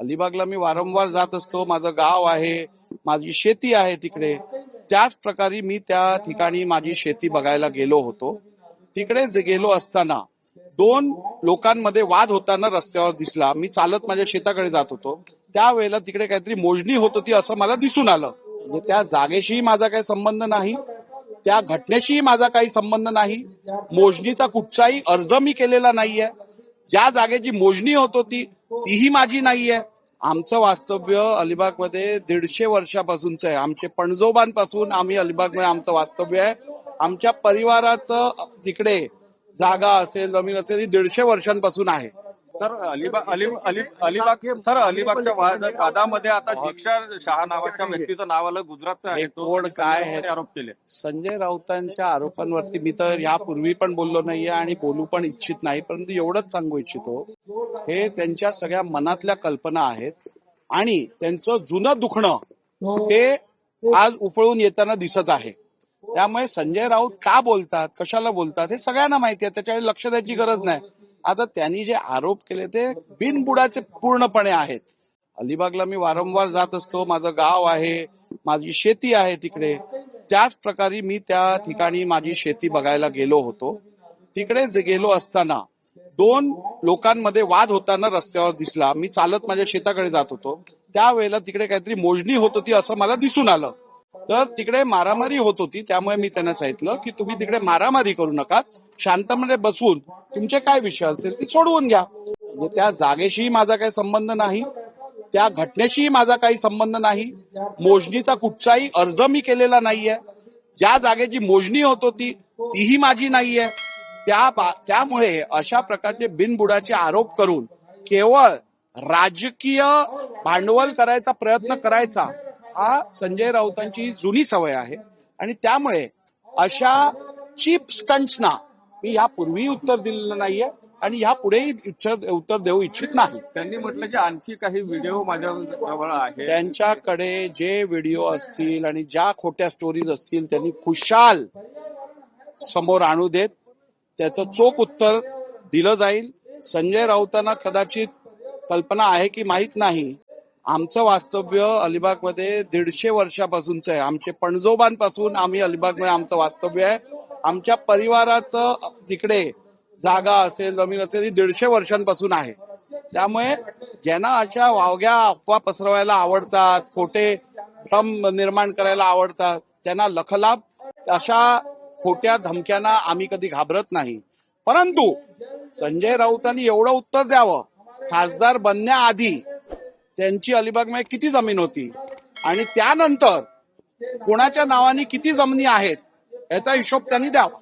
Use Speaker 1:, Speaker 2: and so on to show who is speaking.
Speaker 1: अलिबागला मी वारंवार जात असतो. माझं गाव आहे माझी शेती आहे तिकडे. त्याच प्रकारे मी त्या ठिकाणी माझी शेती बघायला गेलो होतो. तिकडे जे गेलो असताना दोन लोकांमध्ये वाद होताना रस्त्यावर दिसला. मी चालत माझ्या शेताकडे जात होतो. त्यावेळेला तिकडे काहीतरी मोजणी होत होती असं मला दिसून आलं. म्हणजे त्या जागेशीही माझा काही संबंध नाही. त्या घटनेशीही माझा काही संबंध नाही. मोजणीचा कुठचाही अर्ज मी केलेला नाहीये. ज्या जागेची मोजणी होत होती तीही माझी नाहीये. आमचं वास्तव्य अलिबागमध्ये दीडशे वर्षापासूनचं आहे. आमचे पणजोबांपासून आम्ही अलिबागमध्ये आमचं वास्तव्य आहे. आमच्या परिवाराचं तिकडे जागा असेल जमीन असेल ही दीडशे वर्षांपासून आहे.
Speaker 2: सर अलिबाग अली अली अलिबाग सर अलिबागच्या वाद- वादामध्ये आता दीक्षा शहा नावाच्या व्यक्तीचं नाव आलं गुजरातचं आहे
Speaker 1: हे
Speaker 2: तो
Speaker 1: कोड काय आहे?
Speaker 2: आरोप केले.
Speaker 1: संजय राऊतांच्या आरोपांवरती मी तर यापूर्वी पण बोललो नाहीये आणि बोलू पण इच्छित नाही परंतु एवढंच सांगू इच्छितो हे त्यांच्या सगळ्या मनातल्या कल्पना आहेत आणि त्यांचं जुनं दुखणं हे आज उफळून येताना दिसत आहे. त्यामुळे संजय राऊत का बोलतात कशाला बोलतात हे सगळ्यांना माहिती आहे त्याच्याकडे लक्ष द्यायची गरज नाही. आता त्यांनी जे आरोप केले ते बिनबुडाचे पूर्णपणे आहेत. अलिबागला मी वारंवार जात असतो माझं गाव आहे माझी शेती आहे तिकडे. त्याच प्रकारे मी त्या ठिकाणी माझी शेती बघायला गेलो होतो. तिकडे गेलो असताना दोन लोकांमध्ये वाद होताना रस्त्यावर दिसला. मी चालत माझ्या शेताकडे जात होतो. त्यावेळेला तिकडे काहीतरी मोजणी होत होती असं मला दिसून आलं. तर तिकडे मारामारी होत होती. त्यामुळे मी त्यांना सांगितलं की तुम्ही तिकडे मारामारी करू नका. शांतपणे बसून तुमचे काय विषय असतील ते सोडवून घ्या. म्हणजे त्या जागेशीही माझा काही संबंध नाही त्या घटनेशीही माझा काही संबंध नाही मोजणीचा कुठचाही अर्ज मी केलेला नाहीये. ज्या जागेची मोजणी होत होती तीही माझी नाहीये. त्या त्यामुळे अशा प्रकारचे बिनबुडाचे आरोप करून केवळ राजकीय भांडवल करायचा प्रयत्न करायचा हा संजय राऊतांची जुनी सवय आहे. आणि त्यामुळे अशा चीप स्टंट्सना मी यापूर्वी उत्तर दिलेलं नाहीये आणि यापुढेही उत्तर देऊ इच्छित नाही.
Speaker 2: त्यांनी म्हटलं की आणखी काही व्हिडिओ माझ्या जवळ आहे
Speaker 1: त्यांच्याकडे जे व्हिडिओ असतील आणि ज्या खोट्या स्टोरीज असतील त्यांनी खुशाल समोर आणू देत. त्याचं चोख उत्तर दिलं जाईल. संजय राऊतांना कदाचित कल्पना आहे की माहीत नाही. आमचं वास्तव्य अलिबागमध्ये दीडशे वर्षापासूनच आहे. आमचे पणजोबांपासून आम्ही अलिबागमध्ये आमचं वास्तव्य आहे. आमच्या परिवाराचं तिकडे जागा असेल जमीन असेल ही दीडशे वर्षांपासून आहे. त्यामुळे ज्यांना अशा वावग्या अफवा पसरवायला आवडतात खोटे भ्रम निर्माण करायला आवडतात त्यांना लखलाभ अशा खोट्या धमक्यांना आम्ही कधी घाबरत नाही. परंतु संजय राऊतांनी एवढं उत्तर द्यावं खासदार बनण्याआधी त्यांची अलिबागमध्ये किती जमीन होती? आणि त्यानंतर कोणाच्या नावाने किती जमिनी आहेत? याचा हिशोब त्यांनी द्यावा